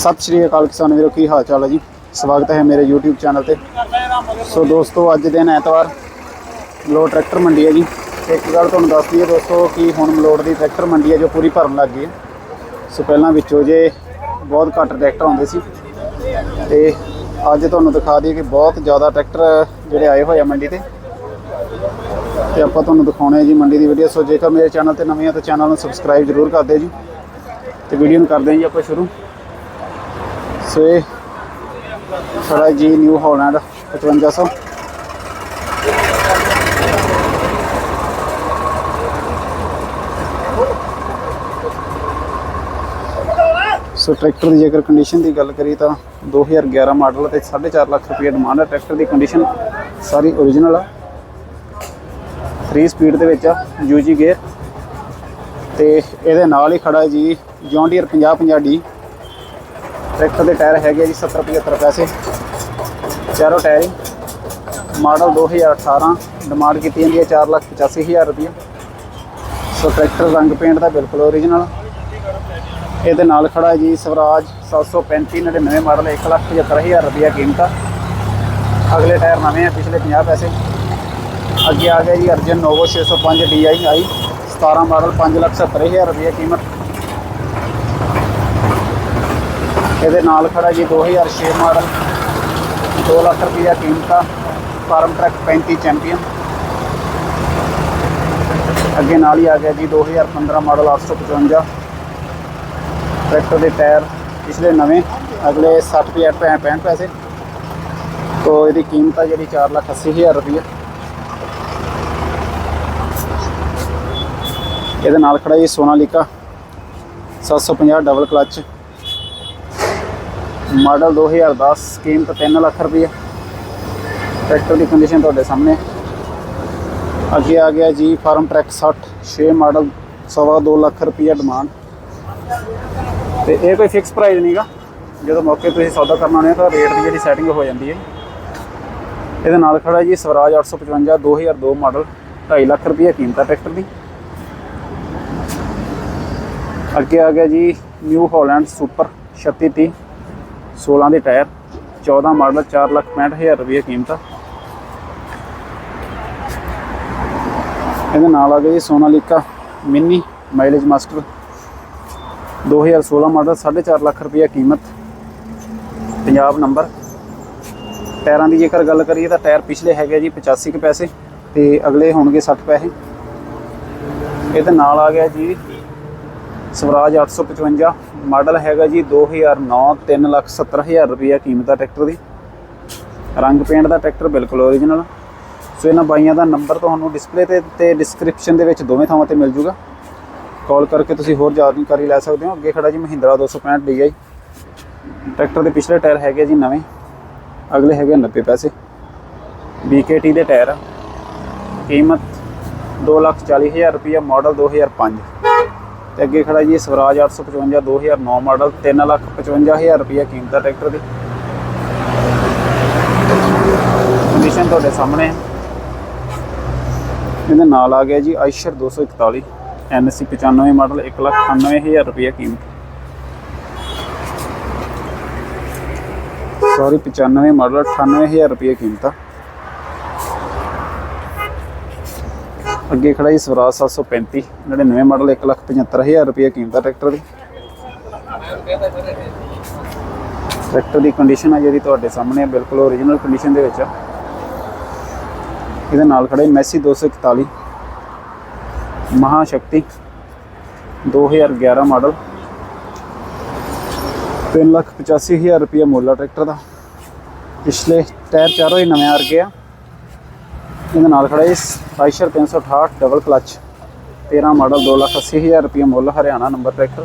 ਸਤਿ ਸ਼੍ਰੀ ਅਕਾਲ ਕਿਸਾਨ ਵੀਰੋ, ਕੀ ਹਾਲ ਚਾਲ ਹੈ ਜੀ? ਸਵਾਗਤ ਹੈ ਮੇਰੇ YouTube ਚੈਨਲ ਤੇ। ਸੋ ਦੋਸਤੋ, ਅੱਜ ਦਿਨ ਐਤਵਾਰ ਮਲੋਟ ਟਰੈਕਟਰ ਮੰਡੀ ਹੈ ਜੀ। ਇੱਕ ਗੱਲ ਤੁਹਾਨੂੰ ਦੱਸ ਦਈਏ ਦੋਸਤੋ, ਕਿ ਹੁਣ ਮਲੋਟ ਦੀ ਟਰੈਕਟਰ ਮੰਡੀ ਹੈ ਜੋ ਪੂਰੀ ਭਰਨ ਲੱਗ ਗਈ ਹੈ। ਸੋ ਪਹਿਲਾਂ ਵਿੱਚੋਂ ਜੇ ਬਹੁਤ ਘੱਟ ਟਰੈਕਟਰ ਆਉਂਦੇ ਸੀ। ਤੇ ਅੱਜ ਤੁਹਾਨੂੰ ਦਿਖਾ ਦਈਏ ਕਿ ਬਹੁਤ ਜ਼ਿਆਦਾ ਟਰੈਕਟਰ ਜਿਹੜੇ ਆਏ ਹੋਏ ਆ ਮੰਡੀ ਤੇ। ਤੇ ਆਪਾਂ ਤੁਹਾਨੂੰ ਦਿਖਾਉਣੇ ਆ ਜੀ ਮੰਡੀ ਦੀ ਵੀਡੀਓ ਸੋ ਜੇਕਰ ਮੇਰੇ ਚੈਨਲ ਤੇ ਨਵੇਂ ਆ ਤਾਂ ਚੈਨਲ ਨੂੰ ਸਬਸਕ੍ਰਾਈਬ ਜ਼ਰੂਰ ਕਰ ਦਿਓ ਜੀ। ਤੇ ਵੀਡੀਓ ਨੂੰ ਕਰਦੇ ਹਾਂ ਜੀ ਆਪਾਂ ਸ਼ੁਰੂ। ਸੋ ਇਹ ਖੜਾ ਜੀ ਨਿਊ ਹਾਲੈਂਡ 5500 ਸੋ। ਟਰੈਕਟਰ ਦੀ ਜੇਕਰ ਕੰਡੀਸ਼ਨ ਦੀ ਗੱਲ ਕਰੀ ਤਾਂ 2011 ਮਾਡਲ ਤੇ 4.5 ਲੱਖ ਰੁਪਏ ਡਿਮਾਂਡ ਹੈ। ਟਰੈਕਟਰ ਦੀ ਕੰਡੀਸ਼ਨ ਸਾਰੀ ਓਰੀਜਨਲ ਆ। 3 ਸਪੀਡ ਦੇ ਵਿੱਚ ਆ ਯੂਜੀ ਗੇਅਰ ਤੇ ਇਹਦੇ ਨਾਲ ਹੀ ਖੜਾ ਜੀ ਜੌਂਡੀਅਰ 5050 ਡੀ ਟਰੈਕਟਰ ਦੇ ਟਾਇਰ ਹੈਗੇ ਜੀ 70 75 ਪੈਸੇ। ਚਾਰੋਂ ਟਾਇਰ ਹੀ। ਮਾਡਲ 2018 ਡਿਮਾਂਡ ਕੀਤੀ ਜਾਂਦੀ ਹੈ 485000 ਰੁਪਏ ਸੋ ਟਰੈਕਟਰ ਰੰਗ ਪੇਂਟ ਦਾ ਬਿਲਕੁਲ ਓਰੀਜਨਲ ਇਹਦੇ ਨਾਲ ਖੜਾ ਜੀ ਸਵਰਾਜ 735 99 ਮਾਡਲ 175000 ਰੁਪਏ ਕੀਮਤ ਆ। ਅਗਲੇ ਟਾਇਰ ਨਵੇਂ ਆ, ਪਿਛਲੇ 50 ਪੈਸੇ। ਅੱਗੇ ਆ ਗਿਆ ਜੀ ਅਰਜਨ ਨੋਵੋ 605 DI ਆਈ 17 ਮਾਡਲ 570000 ਰੁਪਏ ਕੀਮਤ। ਇਹਦੇ ਨਾਲ ਖੜਾ ਜੀ 2006 ਮਾਡਲ 2 ਲੱਖ ਰੁਪਏ ਕੀਮਤ ਆ ਫਾਰਮ ਟਰੈਕ 35 ਚੈਂਪੀਅਨ। ਅੱਗੇ ਨਾਲ ਹੀ ਆ ਗਿਆ ਜੀ 2015 ਮਾਡਲ 855 ਟਰੈਕਟਰ ਦੇ ਟਾਇਰ ਪਿਛਲੇ ਨਵੇਂ, ਅਗਲੇ 60 65 65 ਪੈਸੇ। ਤੋਂ ਇਹਦੀ ਕੀਮਤ ਆ ਜਿਹੜੀ 4 ਲੱਖ 80000 ਰੁਪਏ ਇਹਦੇ ਨਾਲ ਖੜਾ ਜੀ ਸੋਨਾਲੀਕਾ 750 ਡਬਲ ਕਲਚ ਮਾਡਲ 2010 ਕੀਮਤ 3 ਲੱਖ ਰੁਪਏ ਟਰੈਕਟਰ ਦੀ ਕੰਡੀਸ਼ਨ ਤੁਹਾਡੇ ਸਾਹਮਣੇ। ਅੱਗੇ ਆ ਗਿਆ ਜੀ, ਫਾਰਮ ਟਰੈਕ 60 6 ਮਾਡਲ, ਸਵਾ 2 ਲੱਖ ਰੁਪਏ ਡਿਮਾਂਡ ਤੇ ਇਹ ਕੋਈ ਫਿਕਸ ਪ੍ਰਾਈਸ ਨਹੀਂਗਾ ਜਦੋਂ ਮੌਕੇ ਤੁਸੀਂ ਸੌਦਾ ਕਰਨਾ ਹੋਵੇ ਤਾਂ ਰੇਟ ਦੀ ਜਿਹੜੀ ਸੈਟਿੰਗ ਹੋ ਜਾਂਦੀ ਹੈ। ਇਹਦੇ ਨਾਲ ਖੜਾ ਜੀ ਸਵਰਾਜ 855 2002 ਮਾਡਲ 2.5 ਲੱਖ ਰੁਪਏ ਕੀਮਤ ਹੈ ਟਰੈਕਟਰ ਦੀ। ਅੱਗੇ ਆ ਗਿਆ ਜੀ ਨਿਊ ਹਾਲੈਂਡ ਸੁਪਰ 3630 16 ਦੇ ਟਾਇਰ 14 ਮਾਡਲ 4 ਲੱਖ 65000 ਰੁਪਏ ਕੀਮਤ ਇਹਦੇ ਨਾਲ ਆ ਗਿਆ ਜੀ Sonalika mini mileage master 2016 model 4.5 lakh ਰੁਪਏ ਕੀਮਤ। ਪੰਜਾਬ ਨੰਬਰ ਟਾਇਰਾਂ ਦੀ ਜੇਕਰ ਗੱਲ ਕਰੀਏ ਤਾਂ ਟਾਇਰ ਪਿਛਲੇ ਹੈਗੇ ਜੀ 85 ਕੁ ਪੈਸੇ ਤੇ ਅਗਲੇ ਹੋਣਗੇ 60 ਪੈਸੇ। ਇਹਦੇ ਨਾਲ ਆ ਗਿਆ ਜੀ ਸਵਰਾਜ 855 ਮਾਡਲ ਹੈਗਾ ਜੀ 2009 3 ਲੱਖ 70000 ਰੁਪਏ ਕੀਮਤ ਆ ਟਰੈਕਟਰ ਦੀ। ਰੰਗ ਪੇਂਟ ਦਾ ਟਰੈਕਟਰ ਬਿਲਕੁਲ ਓਰੀਜਨਲ ਸੋ ਇਹਨਾਂ ਬਾਈਆਂ ਦਾ ਨੰਬਰ ਤੁਹਾਨੂੰ ਡਿਸਪਲੇ ਤੇ ਤੇ ਡਿਸਕ੍ਰਿਪਸ਼ਨ ਦੇ ਵਿੱਚ ਦੋਵੇਂ ਥਾਵਾਂ ਤੇ ਮਿਲ ਜੂਗਾ। ਕਾਲ ਕਰਕੇ ਤੁਸੀਂ ਹੋਰ ਜਾਣਕਾਰੀ ਲੈ ਸਕਦੇ ਹੋ। ਅੱਗੇ ਖੜਾ ਜੀ ਮਹਿੰਦਰਾ 265 DI ਟਰੈਕਟਰ ਦੇ ਪਿਛਲੇ ਟਾਇਰ ਹੈਗੇ ਜੀ ਨਵੇਂ। ਅਗਲੇ ਹੈਗੇ 90 ਪੈਸੇ। BKT ਦੇ ਟਾਇਰ ਆ। ਕੀਮਤ 240000 ਰੁਪਏ ਮਾਡਲ 2005 ਤੇ ਅੱਗੇ ਖੜਾ ਜੀ ਸਵਰਾਜ 855 2009 ਮਾਡਲ 355000 ਰੁਪਏ ਕੀਮਤ ਦਾ ਟਰੈਕਟਰ ਦੀ। ਕੰਡੀਸ਼ਨ ਤੁਹਾਡੇ ਸਾਹਮਣੇ ਹੈ ਇਹਦੇ ਨਾਲ ਆ ਗਿਆ ਜੀ ਆਇਸ਼ਰ 241 NSC 95 ਮਾਡਲ 198000 ਰੁਪਏ ਕੀਮਤ। ਸੌਰੀ 95 ਮਾਡਲ 98000 ਰੁਪਏ ਕੀਮਤ ਆ। ਅੱਗੇ ਖੜਾ ਜੀ ਸਵਰਾਜ 735 99 ਮਾਡਲ 175000 ਰੁਪਏ ਕੀਮਤ ਆ ਟਰੈਕਟਰ ਦੀ। ਟਰੈਕਟਰ ਦੀ ਕੰਡੀਸ਼ਨ ਆ ਜਿਹੜੀ ਤੁਹਾਡੇ ਸਾਹਮਣੇ ਆ, ਬਿਲਕੁਲ ਓਰੀਜਨਲ ਕੰਡੀਸ਼ਨ ਦੇ ਵਿੱਚ ਆ। ਇਹਦੇ ਨਾਲ ਖੜਾ ਜੀ ਮੈਸੀ 241 ਮਹਾਸ਼ਕਤੀ 2011 ਮਾਡਲ 385000 ਰੁਪਏ ਮੁੱਲ ਆ ਟਰੈਕਟਰ ਦਾ। ਪਿਛਲੇ ਟਾਇਰ ਚਾਰੋਂ ਹੀ ਨਵੇਂ ਆ ਰਗੇ ਆ। ਇਹਦੇ ਨਾਲ ਖੜਾ ਇਸ ਆਇਸ਼ਰ 368 ਡਬਲ ਕਲਚ 13 ਮਾਡਲ 280000 ਰੁਪਏ ਮੁੱਲ, Haryana number tractor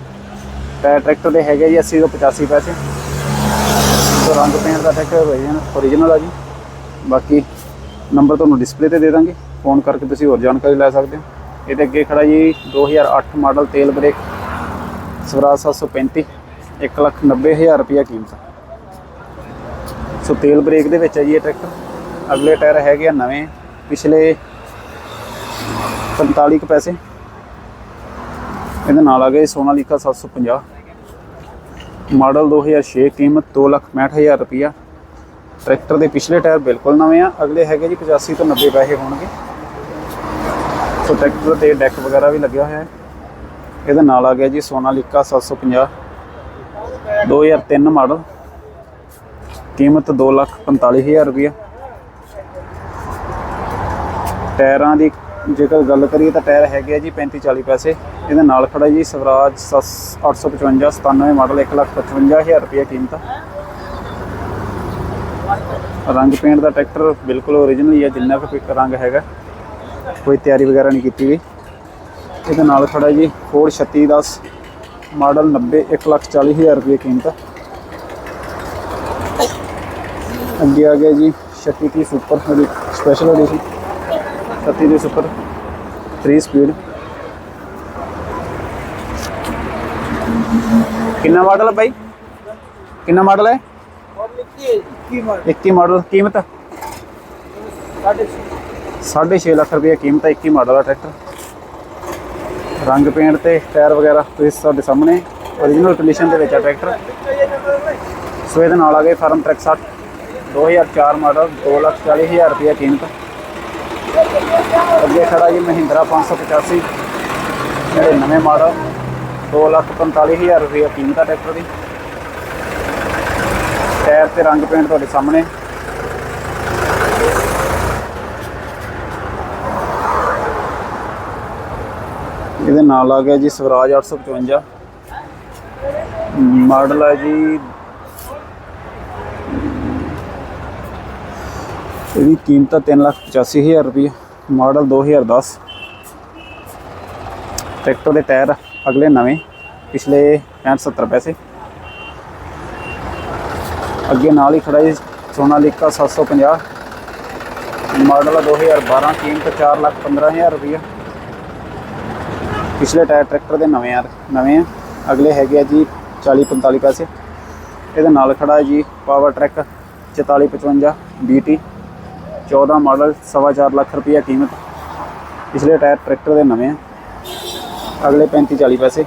tyre tractor ਦੇ ਹੈਗੇ ਜੀ 80 ਤੋਂ 85 ਪੈਸੇ। ਸੋ ਰੰਗ ਪੇਂਟ ਦਾ ਟਰੈਕਟਰ ਓਰੀਜਨਲ ਆ ਜੀ। ਬਾਕੀ ਨੰਬਰ ਤੁਹਾਨੂੰ ਡਿਸਪਲੇ ਤੇ ਦੇ ਦਾਂਗੇ। ਫੋਨ ਕਰਕੇ ਤੁਸੀਂ ਹੋਰ ਜਾਣਕਾਰੀ ਲੈ ਸਕਦੇ ਹੋ। ਇਹਦੇ ਅੱਗੇ ਖੜਾ ਜੀ 2008 ਮਾਡਲ ਤੇਲ ਬ੍ਰੇਕ ਸਵਰਾਜ 735 190000 ਰੁਪਏ ਕੀਮਤ। ਸੋ ਤੇਲ ਬ੍ਰੇਕ ਦੇ ਵਿੱਚ ਹੈ ਜੀ ਇਹ ਟਰੈਕਟਰ ਅਗਲੇ ਟਾਇਰ ਹੈਗੇ ਆ ਨਵੇਂ। ਪਿਛਲੇ 45 ਕੁ ਪੈਸੇ ਇਹਦੇ ਨਾਲ ਆ ਗਏ ਸੋਨਾਲੀਕਾ 750 ਮਾਡਲ 2006 ਕੀਮਤ 265000 ਰੁਪਇਆ ਟਰੈਕਟਰ ਦੇ ਪਿਛਲੇ ਟਾਇਰ ਬਿਲਕੁਲ ਨਵੇਂ ਆ, ਅਗਲੇ ਹੈਗੇ ਜੀ 85 ਤੋਂ 90 ਪੈਸੇ ਹੋਣਗੇ। ਸੋ ਟਰੈਕਟਰ ਤੇ ਡੈਕ ਵਗੈਰਾ ਵੀ ਲੱਗਿਆ ਹੋਇਆ ਹੈ। ਇਹਦੇ ਨਾਲ ਆ ਗਿਆ ਜੀ ਸੋਨਾਲੀਕਾ 750 2003 ਮਾਡਲ, ਕੀਮਤ 245000 ਰੁਪਇਆ ਟਾਇਰਾਂ ਦੀ ਜੇਕਰ ਗੱਲ ਕਰੀਏ ਤਾਂ ਟਾਇਰ ਹੈਗੇ ਆ ਜੀ 35 40 ਪੈਸੇ। ਇਹਦੇ ਨਾਲ ਖੜਾ ਜੀ ਸਵਰਾਜ 855 97 ਮਾਡਲ 155000 ਰੁਪਇਆ ਕੀਮਤ ਰੰਗ ਪੇਂਟ ਦਾ ਟਰੈਕਟਰ ਬਿਲਕੁਲ ਓਰੀਜਨਲ ਹੀ ਹੈ ਜਿੰਨਾ ਕੁ ਪਿਕ ਰੰਗ ਹੈਗਾ। ਕੋਈ ਤਿਆਰੀ ਵਗੈਰਾ ਨਹੀਂ ਕੀਤੀ ਗਈ ਇਹਦੇ ਨਾਲ ਖੜਾ ਜੀ ਫੋਰਡ 3610 ਮਾਡਲ 90 140000 ਰੁਪਏ ਕੀਮਤ ਅੱਗੇ ਆ ਗਿਆ ਜੀ 3630 ਸੁਪਰ ਸਪੈਸ਼ਲ ਐਡੀਸ਼ਨ 36 ਦੇ ਸੁਪਰ 3 ਸਪੀਡ ਕਿੰਨਾ ਮਾਡਲ ਹੈ ਭਾਈ ਕਿੰਨਾ ਮਾਡਲ ਹੈ 21 ਮਾਡਲ ਕੀਮਤ? 6.5 ਲੱਖ ਰੁਪਏ ਕੀਮਤ ਹੈ 21 ਮਾਡਲ ਦਾ ਟਰੈਕਟਰ ਰੰਗ ਪੇਂਟ ਤੇ ਟਾਇਰ ਵਗੈਰਾ ਤੁਸੀਂ ਤੁਹਾਡੇ ਸਾਹਮਣੇ ਓਰੀਜਨਲ ਕੰਡੀਸ਼ਨ ਦੇ ਵਿੱਚ ਆ ਟਰੈਕਟਰ ਸੋ ਇਹਦੇ ਨਾਲ ਆ ਗਏ ਫਾਰਮ ਟਰੈਕ 60 2004 ਮਾਡਲ 240000 ਰੁਪਏ ਕੀਮਤ। ਅੱਗੇ ਖੜਾ ਜੀ, ਮਹਿੰਦਰਾ 585 ਜਿਹੜੇ ਨਵੇਂ ਮਾਡਲ 245000 ਰੁਪਏ ਕੀਮਤ ਆ ਟਰੈਕਟਰ ਦੀ। ਟਾਇਰ ਤੇ ਰੰਗ ਪੇਂਟ ਤੁਹਾਡੇ ਸਾਹਮਣੇ। ਇਹਦੇ ਨਾਲ ਆ ਗਿਆ ਜੀ ਸਵਰਾਜ 855 ਮਾਡਲ ਹੈ ਜੀ। ਇਹਦੀ ਕੀਮਤ ਹੈ 385000 ਰੁਪਏ ਮਾਡਲ 2010 ਟਰੈਕਟਰ ਦੇ ਟਾਇਰ ਅਗਲੇ ਨਵੇਂ, ਪਿਛਲੇ 65 70 ਪੈਸੇ। ਅੱਗੇ ਨਾਲ ਹੀ ਖੜਾ ਜੀ ਸੋਨਾਲੀਕਾ 750 ਮਾਡਲ 2012 ਕੀਮਤ 415000 ਰੁਪਏ ਪਿਛਲੇ ਟਾਇਰ ਟਰੈਕਟਰ ਦੇ ਨਵੇਂ ਆ ਨਵੇਂ ਆ। ਅਗਲੇ ਹੈਗੇ ਆ ਜੀ 40 45 ਪੈਸੇ। ਇਹਦੇ ਨਾਲ ਖੜਾ ਹੈ ਜੀ ਪਾਵਰ ਟਰੈਕ 4455 BT 14 ਮਾਡਲ, ਸਵਾ ਚਾਰ ਲੱਖ ਰੁਪਈਆ ਕੀਮਤ। ਪਿਛਲੇ ਟਾਇਰ ਟਰੈਕਟਰ ਦੇ ਨਵੇਂ ਆ। ਅਗਲੇ 35 40 ਪੈਸੇ।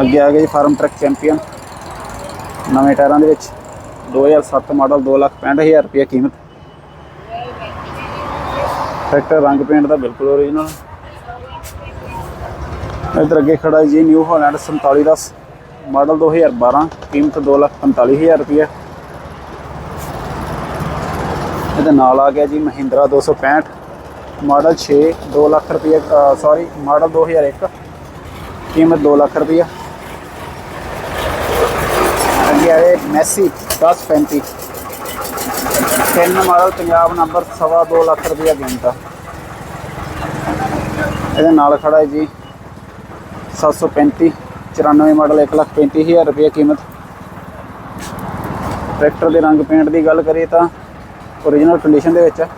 ਅੱਗੇ ਆ ਗਏ ਜੀ ਫਾਰਮ ਟਰੱਕ ਚੈਂਪੀਅਨ। ਨਵੇਂ ਟਾਇਰਾਂ ਦੇ ਵਿੱਚ। 2007 ਮਾਡਲ 265000 ਰੁਪਈਆ ਕੀਮਤ। ਟਰੈਕਟਰ ਰੰਗ ਪੇਂਟ ਦਾ ਬਿਲਕੁਲ ਓਰੀਜਨਲ ਇਧਰ ਅੱਗੇ ਖੜਾ ਜੀ ਨਿਊ ਹਾਲੈਂਡ 4710 ਮਾਡਲ 2012 ਕੀਮਤ 245000 ਰੁਪਈਆ। ਇਹਦੇ ਨਾਲ ਆ ਗਿਆ ਜੀ ਮਹਿੰਦਰਾ 265 ਮਾਡਲ 6 2 ਲੱਖ ਰੁਪਏ ਸੌਰੀ ਮਾਡਲ 2001 ਕੀਮਤ 2 ਲੱਖ ਰੁਪਏ ਅੱਗੇ ਆਏ ਮੈਸੀ 1035 ਤਿੰਨ ਮਾਡਲ, ਪੰਜਾਬ ਨੰਬਰ ਸਵਾ 2 ਲੱਖ ਰੁਪਏ ਕੀਮਤ ਇਹਦੇ ਨਾਲ ਖੜਾ ਹੈ ਜੀ 735 94 ਮਾਡਲ 1 ਲੱਖ 35000 ਰੁਪਏ ਕੀਮਤ। ਟਰੈਕਟਰ ਦੇ ਰੰਗ ਪੇਂਟ ਦੀ ਗੱਲ ਕਰੀਏ ਤਾਂ ਓਰੀਜਨਲ ਕੰਡੀਸ਼ਨ ਦੇ ਵਿੱਚ। ਹੈ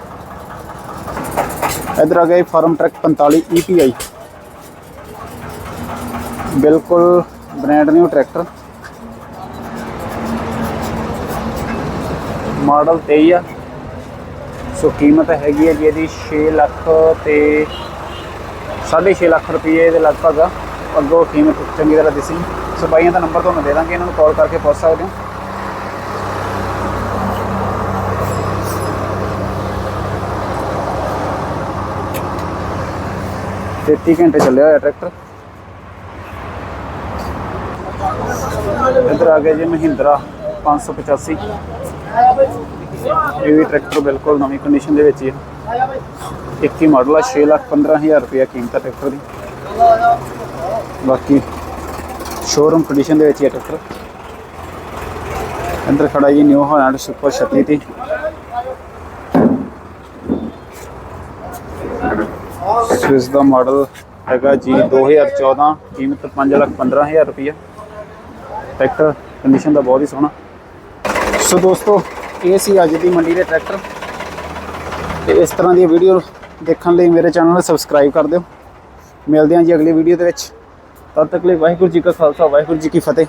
ਇਧਰ ਆ ਗਿਆ ਫਾਰਮ ਟਰੈਕ 45 EPI ਬਿਲਕੁਲ ਬ੍ਰਾਂਡ ਨਿਊ ਟਰੈਕਟਰ ਮਾਡਲ 23 ਆ। ਸੋ ਕੀਮਤ ਹੈਗੀ ਹੈ ਜੀ ਇਹਦੀ 6 ਲੱਖ ਤੇ 6.5 ਲੱਖ ਰੁਪਏ ਦੇ ਲਗਭਗ ਆ। ਅੱਗੋਂ ਕੀਮਤ ਚੰਗੀ ਤਰ੍ਹਾਂ ਦਿਸੀ। ਸੋ ਬਾਈਆਂ ਦਾ ਨੰਬਰ ਤੁਹਾਨੂੰ ਦੇ ਦਾਂਗੇ, ਇਹਨਾਂ ਨੂੰ ਕਾਲ ਕਰਕੇ ਪੁੱਛ ਸਕਦੇ ਹੋ। ਤੇਤੀ ਘੰਟੇ ਚੱਲਿਆ ਹੋਇਆ ਟਰੈਕਟਰ। ਇੱਧਰ ਆ ਗਿਆ ਜੀ ਮਹਿੰਦਰਾ 585 ਇਹ ਵੀ ਟਰੈਕਟਰ ਬਿਲਕੁਲ ਨਵੀਂ ਕੰਡੀਸ਼ਨ ਦੇ ਵਿੱਚ ਹੀ ਹੈ। 21 ਮਾਡਲ ਆ 6 ਲੱਖ 15000 ਰੁਪਏ ਕੀਮਤ ਹੈ ਟਰੈਕਟਰ ਦੀ। ਬਾਕੀ ਸ਼ੋਰੂਮ ਕੰਡੀਸ਼ਨ ਦੇ ਵਿੱਚ ਹੀ ਹੈ ਟਰੈਕਟਰ। ਅੰਦਰ ਖੜਾ ਜੀ ਨਿਊ ਹਾਲੈਂਡ ਸੁਪਰ 36 ਤੀ ਸਵਿਸ ਦਾ ਮਾਡਲ ਹੈਗਾ ਜੀ 2014 ਕੀਮਤ 5 ਲੱਖ 15000 ਰੁਪਏ ਟਰੈਕਟਰ ਕੰਡੀਸ਼ਨ ਦਾ ਬਹੁਤ ਹੀ ਸੋਹਣਾ। ਸੋ ਦੋਸਤੋ, ਇਹ ਸੀ ਅੱਜ ਦੀ ਮੰਡੀ ਦੇ ਟਰੈਕਟਰ। ਤੇ ਇਸ ਤਰ੍ਹਾਂ ਦੀ ਵੀਡੀਓ ਦੇਖਣ ਲਈ ਮੇਰੇ ਚੈਨਲ ਨੂੰ ਸਬਸਕ੍ਰਾਈਬ ਕਰ ਦਿਓ। ਮਿਲਦੇ ਹਾਂ ਜੀ ਅਗਲੀ ਵੀਡੀਓ ਦੇ ਵਿੱਚ। ਤਦ ਤੱਕ ਲਈ ਵਾਹਿਗੁਰੂ ਜੀ ਕਾ ਖਾਲਸਾ, ਵਾਹਿਗੁਰੂ ਜੀ ਕੀ ਫਤਿਹ।